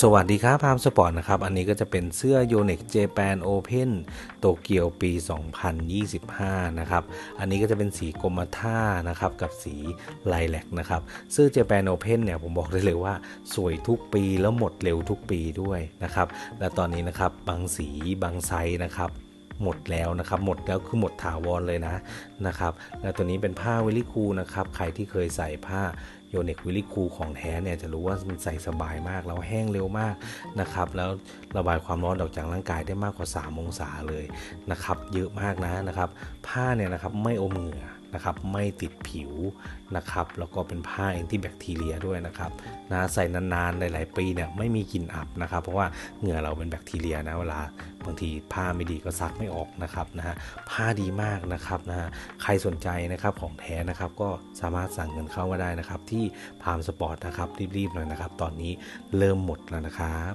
สวัสดีครับพามสปอร์ตนะครับ อันนี้ก็จะเป็นเสื้อ y o n e x Japan Open โตเกียวปี 2025 นะครับ อันนี้ก็จะเป็นสีกรมท่านะครับ กับสีไลแลกนะครับ เสื้อ Japan Open เนี่ย ผมบอกได้เลยว่าสวยทุกปีแล้วหมดเร็วทุกปีด้วยนะครับ และตอนนี้นะครับ บางสีบางไซส์นะครับหมดแล้วนะครับ หมดแล้วคือหมดถาวรเลยนะนะครับ และตัวนี้เป็นผ้าวิลลี่คูนะครับ ใครที่เคยใส่ผ้า โยเน็กวิลลี่คูของแท้เนี่ยจะรู้ว่ามันใส่สบายมากแล้วแห้งเร็วมากนะครับ แล้วระบายความร้อนออกจากร่างกายได้มากกว่า 3 องศาเลยนะครับ เยอะมากนะนะครับ ผ้าเนี่ยนะครับไม่อมเหงื่อ นะครับไม่ติดผิวนะครับแล้วก็เป็นผ้าแอนตี้แบคทีเรียด้วยนะครับนะใส่นานๆหลายๆปีเนี่ยไม่มีกลิ่นอับนะครับ เพราะว่าเหงื่อเราเป็นแบคทีเรียนะเวลาบางทีผ้าไม่ดีก็ซักไม่ออกนะครับนะฮะผ้าดีมากนะครับนะฮะใครสนใจนะครับของแท้นะครับก็สามารถสั่งเงินเข้ามาได้นะครับที่พามสปอร์ตนะครับรีบๆหน่อยนะครับ ตอนนี้เริ่มหมดแล้วนะครับ